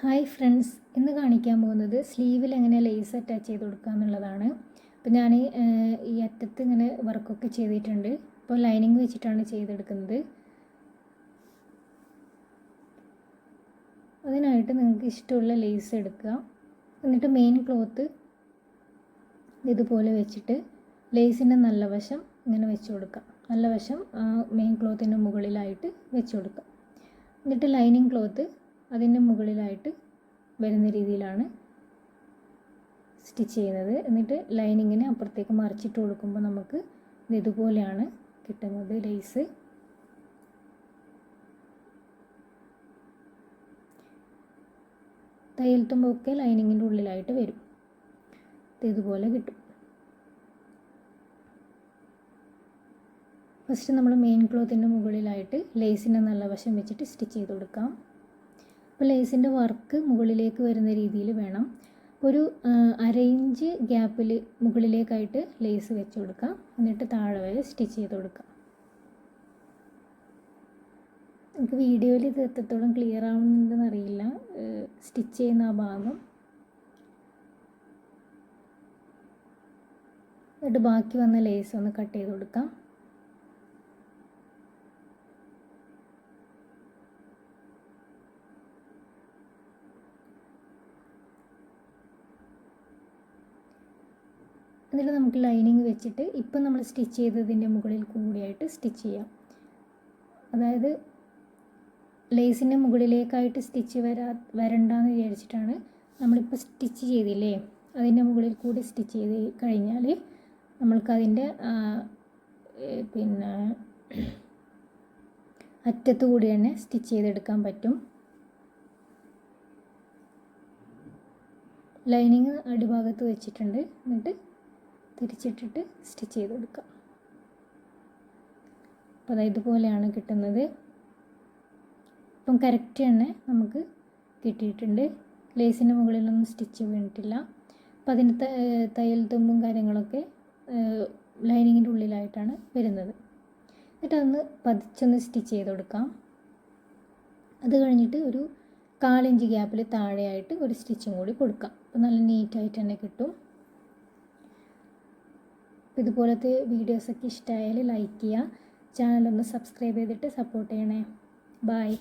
Hi friends ഇന്ന് കാണിക്കാൻ പോകുന്നത് സ്ലീവിൽ എങ്ങനെ ലേസ് അറ്റാച്ച് ചെയ്ത് കൊടുക്കുക എന്നുള്ളതാണ്. അപ്പോൾ ഞാൻ ഈ അറ്റത്ത് ഇങ്ങനെ വർക്കൊക്കെ ചെയ്തിട്ടുണ്ട്. ഇപ്പോൾ ലൈനിങ് വെച്ചിട്ടാണ് ചെയ്തെടുക്കുന്നത്. അതിനായിട്ട് നിങ്ങൾക്ക് ഇഷ്ടമുള്ള ലേസ് എടുക്കുക. എന്നിട്ട് മെയിൻ ക്ലോത്ത് ഇതുപോലെ വെച്ചിട്ട് ലേസിന്റെ നല്ല വശം ഇങ്ങനെ വെച്ച് കൊടുക്കുക. നല്ല വശം മെയിൻ ക്ലോത്തിന്റെ മുകളിലായിട്ട് വെച്ച് കൊടുക്കുക. എന്നിട്ട് ലൈനിങ് ക്ലോത്ത് അതിന്റെ മുകളിലായിട്ട് വരുന്ന രീതിയിലാണ് സ്റ്റിച്ച് ചെയ്യുന്നത്. എന്നിട്ട് ലൈനിങ്ങിനെ അപ്പുറത്തേക്ക് മറിച്ചിട്ട് കൊടുക്കുമ്പോൾ നമുക്ക് ഇത് ഇതുപോലെയാണ് കിട്ടുന്നത് ലേസ്. തയ്യൽ ലൈനിങ്ങിന്റെ ഉള്ളിലായിട്ട് വരും. ഇത് ഇതുപോലെ കിട്ടും. ഫസ്റ്റ് നമ്മൾ മെയിൻ ക്ലോത്തിന്റെ മുകളിലായിട്ട് ലേസിന്റെ നല്ല വശം വെച്ചിട്ട് സ്റ്റിച്ച് ചെയ്ത് കൊടുക്കാം. അപ്പോൾ ലേസിന്റെ വർക്ക് മുകളിലേക്ക് വരുന്ന രീതിയിൽ വേണം. ഒരു അര ഇഞ്ച് ഗ്യാപ്പിൽ മുകളിലേക്കായിട്ട് ലേസ് വെച്ച് കൊടുക്കാം. എന്നിട്ട് താഴെ വരെ സ്റ്റിച്ച് ചെയ്ത് കൊടുക്കാം. നമുക്ക് വീഡിയോയിൽ ഇത് എത്രത്തോളം ക്ലിയർ ആവുന്നുണ്ടെന്ന് അറിയില്ല. സ്റ്റിച്ച് ചെയ്യുന്ന ആ ഭാഗം. എന്നിട്ട് ബാക്കി വന്ന ലേസ് ഒന്ന് കട്ട് ചെയ്ത് കൊടുക്കാം. എന്നിട്ട് നമുക്ക് ലൈനിങ് വെച്ചിട്ട് ഇപ്പം നമ്മൾ സ്റ്റിച്ച് ചെയ്തതിന്റെ മുകളിൽ കൂടിയായിട്ട് സ്റ്റിച്ച് ചെയ്യാം. അതായത് ലേസിന്റെ മുകളിലേക്കായിട്ട് സ്റ്റിച്ച് വരാ വരണ്ടെന്ന് വിചാരിച്ചിട്ടാണ് നമ്മളിപ്പോൾ സ്റ്റിച്ച് ചെയ്തില്ലേ? അതിന്റെ മുകളിൽ കൂടി സ്റ്റിച്ച് ചെയ്ത് കഴിഞ്ഞാൽ നമ്മൾക്കതിന്റെ പിന്നെ അറ്റത്ത് കൂടി തന്നെ സ്റ്റിച്ച് ചെയ്തെടുക്കാൻ പറ്റും. ലൈനിങ് അടിഭാഗത്ത് വെച്ചിട്ടുണ്ട്. എന്നിട്ട് തിരിച്ചിട്ടിട്ട് സ്റ്റിച്ച് ചെയ്ത് കൊടുക്കുക. അപ്പോൾ ഇതുപോലെയാണ് കിട്ടുന്നത്. ഇപ്പം കറക്റ്റ് തന്നെ നമുക്ക് കിട്ടിയിട്ടുണ്ട്. ലേസിന് മുകളിലൊന്നും സ്റ്റിച്ച് വീണിട്ടില്ല. അപ്പം അതിന് തയ്യൽ തുമ്പും കാര്യങ്ങളൊക്കെ ലൈനിങ്ങിന്റെ ഉള്ളിലായിട്ടാണ് വരുന്നത്. എന്നിട്ട് അതൊന്ന് പതിച്ചൊന്ന് സ്റ്റിച്ച് ചെയ്ത് കൊടുക്കാം. അത് കഴിഞ്ഞിട്ട് ഒരു കാലിഞ്ച് ഗ്യാപ്പിൽ താഴെയായിട്ട് ഒരു സ്റ്റിച്ചും കൂടി കൊടുക്കാം. അപ്പോൾ നല്ല നീറ്റായിട്ട് തന്നെ കിട്ടും. ഇതുപോലത്തെ വീഡിയോസൊക്കെ ഇഷ്ടമായാൽ ലൈക്ക് ചെയ്യുക. ചാനലൊന്ന് സബ്സ്ക്രൈബ് ചെയ്തിട്ട് സപ്പോർട്ട് ചെയ്യണേ. ബായ്